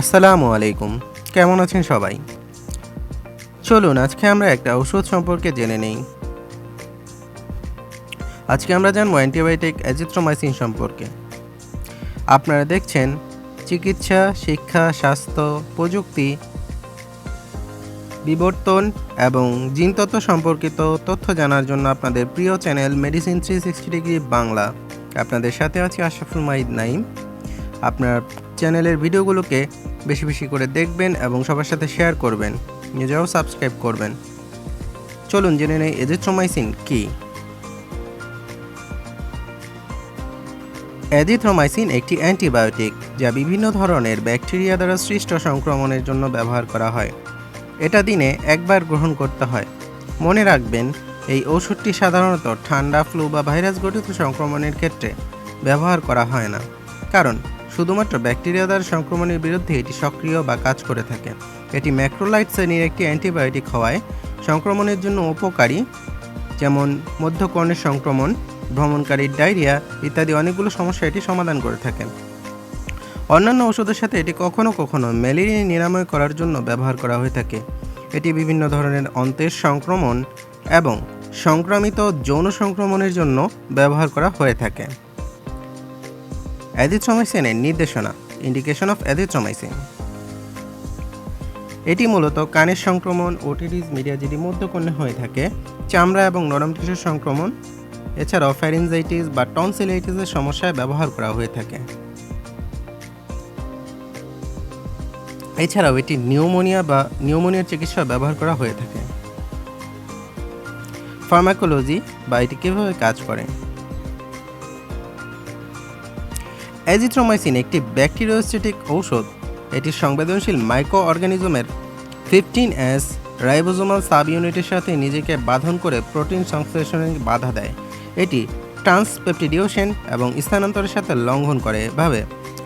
আসসালামু আলাইকুম। কেমন আছেন সবাই? চলুন, আজকে আমরা একটা ওষুধ সম্পর্কে জেনে নেই। আজকে আমরা জানব অ্যান্টিবায়োটিক অ্যাজিথ্রোমাইসিন সম্পর্কে। আপনারা দেখছেন চিকিৎসা, শিক্ষা, স্বাস্থ্য, প্রযুক্তি, বিবর্তন এবং জিনতত্ত্ব সম্পর্কিত তথ্য জানার জন্য আপনাদের প্রিয় channel medicine three sixty degree Bangla. আপনাদের সাথে আছি আশরাফুল মাইদ নাইম আপনার চ্যানেলের ভিডিওগুলোকে বেশি বেশি করে দেখবেন এবং সবার সাথে শেয়ার করবেন। নিজেরাও সাবস্ক্রাইব করবেন। চলুন জেনে নেই এজিথ্রোমাইসিন কি? অ্যাজিথ্রোমাইসিন একটি অ্যান্টিবায়োটিক যা বিভিন্ন ধরনের ব্যাকটেরিয়া দ্বারা সৃষ্ট সংক্রমণের জন্য ব্যবহার করা হয়। এটা দিনে একবার গ্রহণ করতে হয়। মনে রাখবেন, এই ওষুধটি সাধারণত ঠান্ডা, ফ্লু বা ভাইরাস গঠিত সংক্রমণের ক্ষেত্রে ব্যবহার করা হয় না। কারণ শুধুমাত্র ব্যাকটেরিয়া দ্বারা সংক্রমণের বিরুদ্ধে এটি সক্রিয় বা কাজ করে থাকে। এটি ম্যাক্রোলাইট শ্রেণির একটি অ্যান্টিবায়োটিক হওয়ায় সংক্রমণের জন্য উপকারী, যেমন মধ্যকর্ণের সংক্রমণ ভ্রমণকারী ডায়রিয়া ইত্যাদি অনেকগুলো সমস্যা এটি সমাধান করে থাকে। অন্যান্য ওষুধের সাথে এটি কখনো কখনো ম্যালেরিয়া নিরাময় করার জন্য ব্যবহার করা হয়ে থাকে। এটি বিভিন্ন ধরনের অন্তের সংক্রমণ এবং সংক্রামিত যৌন সংক্রমণের জন্য ব্যবহার করা হয়ে থাকে। অ্যাজিথ্রোমাইসিনের নির্দেশনা ইন্ডিকেশন অফ অ্যাজিথ্রোমাইসিন। এটি মূলত কানের সংক্রমণ ওটিডিস মিডিয়া যদি মধ্যকর্ণে হয়ে থাকে, চামড়া এবং নরম টিস্যুর সংক্রমণ, এছাড়াও ফ্যারিনজাইটিস বা টনসিলাইটিসের সমস্যায় ব্যবহার করা হয়ে থাকে। এছাড়াও এটি নিউমোনিয়া বা নিউমোনিয়ার চিকিৎসা ব্যবহার করা হয়ে থাকে। ফার্মাকোলজি বা এটি কীভাবে কাজ করে? অ্যাজিথ্রোমাইসিন একটি ব্যাকটেরিওস্টেটিক ঔষধ, এটি সংবেদনশীল মাইক্রো অর্গানিজমের ফিফটিন এস রাইবোজোমাল সাব ইউনিটের সাথে নিজেকে বাঁধন করে প্রোটিন সংশ্লেষণে বাধা দেয়। এটি ট্রান্সপেপটিডিওশন এবং স্থানান্তরের সাথে লঙ্ঘন করে, এভাবে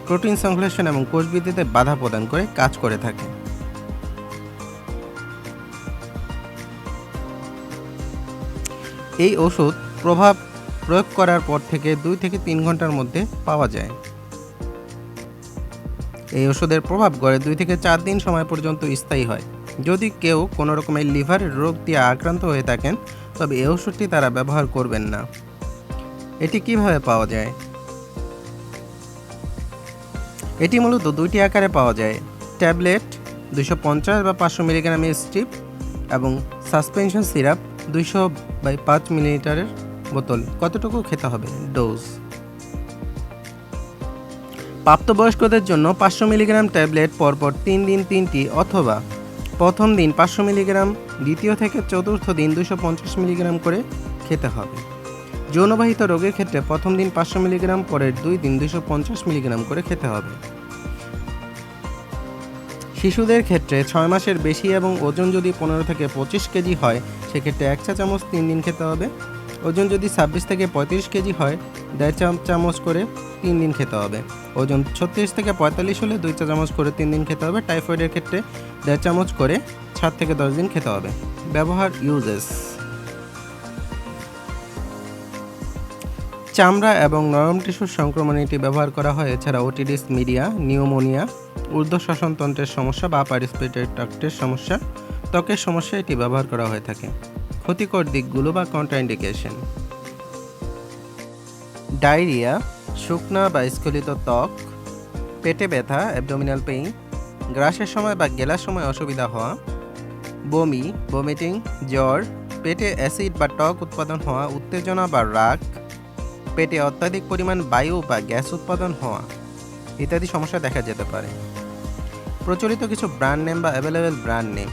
প্রোটিন সংশ্লেষণ এবং কোষ বৃদ্ধিতে বাধা প্রদান করে কাজ করে থাকে। এই ওষুধ প্রভাব প্রয়োগ করার পর থেকে দুই থেকে তিন ঘণ্টার মধ্যে পাওয়া যায়। এই ওষুধের প্রভাব গড়ে দুই থেকে চার দিন সময় পর্যন্ত স্থায়ী হয়। যদি কেউ কোনো রকমের লিভারের রোগ দিয়ে আক্রান্ত হয়ে থাকেন, তবে এই ওষুধটি তারা ব্যবহার করবেন না। এটি কীভাবে পাওয়া যায়? এটি মূলত দুইটি আকারে পাওয়া যায়। ট্যাবলেট দুশো পঞ্চাশ বা পাঁচশো মিলিগ্রামের স্ট্রিপ এবং সাসপেনশন সিরাপ দুইশো বাই পাঁচ মিলিলিটারের বোতল, কতটুকু খেতে হবে? ডোজ। প্রাপ্তবয়স্কদের জন্য পাঁচশো মিলিগ্রাম ট্যাবলেট পরপর তিন দিন, তিনটি অথবা প্রথম দিন পাঁচশো মিলিগ্রাম, দ্বিতীয় থেকে চতুর্থ দিন দুশো পঞ্চাশ মিলিগ্রাম করে খেতে হবে। যৌনবাহিত রোগের ক্ষেত্রে প্রথম দিন পাঁচশো মিলিগ্রাম, পরের দুই দিন দুশো পঞ্চাশ মিলিগ্রাম করে খেতে হবে। শিশুদের ক্ষেত্রে ছয় মাসের বেশি এবং ওজন যদি পনেরো থেকে পঁচিশ কেজি হয়, সেক্ষেত্রে এক চা চামচ তিন দিন খেতে হবে। ওজন যদি ছাব্বিশ থেকে পঁয়ত্রিশ কেজি হয়, দেড় চা চামচ করে তিন দিন খেতে হবে। ওজন ছত্রিশ থেকে পঁয়তাল্লিশ হলে দুই চা চামচ করে তিন দিন খেতে হবে। টাইফয়েডের ক্ষেত্রে দেড় চামচ করে সাত থেকে দশ দিন খেতে হবে। ব্যবহার ইউজেস। চামড়া এবং নরম টিস্যুর সংক্রমণে এটি ব্যবহার করা হয়। এছাড়া ওটিডিস, মিডিয়া, নিউমোনিয়া ঊর্ধ্ব শ্বসনতন্ত্রের সমস্যা বা পারিসপেটের ট্রাক্টের সমস্যা, ত্বকের সমস্যা এটি ব্যবহার করা হয়ে থাকে। ক্ষতিকর দিকগুলো বা কন্ট্রাইন্ডিকেশন ডায়রিয়া, শুকনা বা স্খলিত ত্বক, পেটে ব্যথা অ্যাবডোমিনাল পেইন গ্রাসের সময় বা গেলার সময় অসুবিধা হওয়া, বমি বমিটিং জ্বর, পেটে অ্যাসিড বা টক উৎপাদন হওয়া, উত্তেজনা বা রাগ, পেটে অত্যাধিক পরিমাণ বায়ু বা গ্যাস উৎপাদন হওয়া ইত্যাদি সমস্যা দেখা যেতে পারে। প্রচলিত কিছু ব্র্যান্ড নেম বা অ্যাভেলেবেল ব্র্যান্ড নেম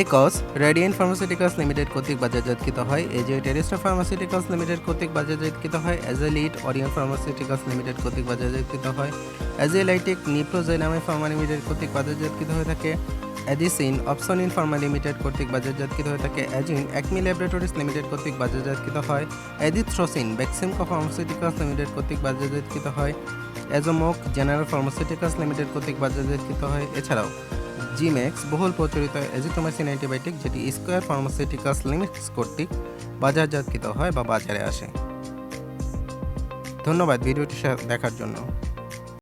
একস রেডিয়েন্ট ফার্মাসিউটিক্যালস লিমিটেড কর্তৃক বাজারজাতকৃত হয়। এজে টেরিস্টা ফার্মাসিউটিক্যালস লিমিটেড কর্তৃক বাজারজাতকৃত হয়। এজেলিট অরিয়ন ফার্মাসিউটিক্যালস লিমিটেড কর্তৃক বাজারজাতকৃত হয়। এজেলাইটিক নিপ্রোজেনামে ফার্মা লিমিটেড কর্তৃক বাজারজাতকৃত হয়ে থাকে। অ্যাডিসিন অপসনিন ফার্মা লিমিটেড কর্তৃক বাজারজাতকৃত হয়ে থাকে। অ্যাজিন একমি ল্যাবরেটরিজ লিমিটেড কর্তৃক বাজারজাতকৃত হয়। অ্যাদিথ্রোসিন ভ্যাকসিমকো ফার্মাসিউটিক্যালস লিমিটেড কর্তৃক বাজারজাতকৃত হয়। অ্যাজোমোক জেনারেল ফার্মাসিউটিক্যালস লিমিটেড কর্তৃক বাজারজাতকৃত হয়। এছাড়াও জিম্যাক্স বহুল প্রচলিত এজিথ্রোমাইসিন অ্যান্টিবায়োটিক, যেটি স্কোয়ার ফার্মাসিউটিক্যালস লিমিটেড কর্তৃক বাজারজাতকৃত হয় বা বাজারে আসে। ধন্যবাদ ভিডিওটি দেখার জন্য।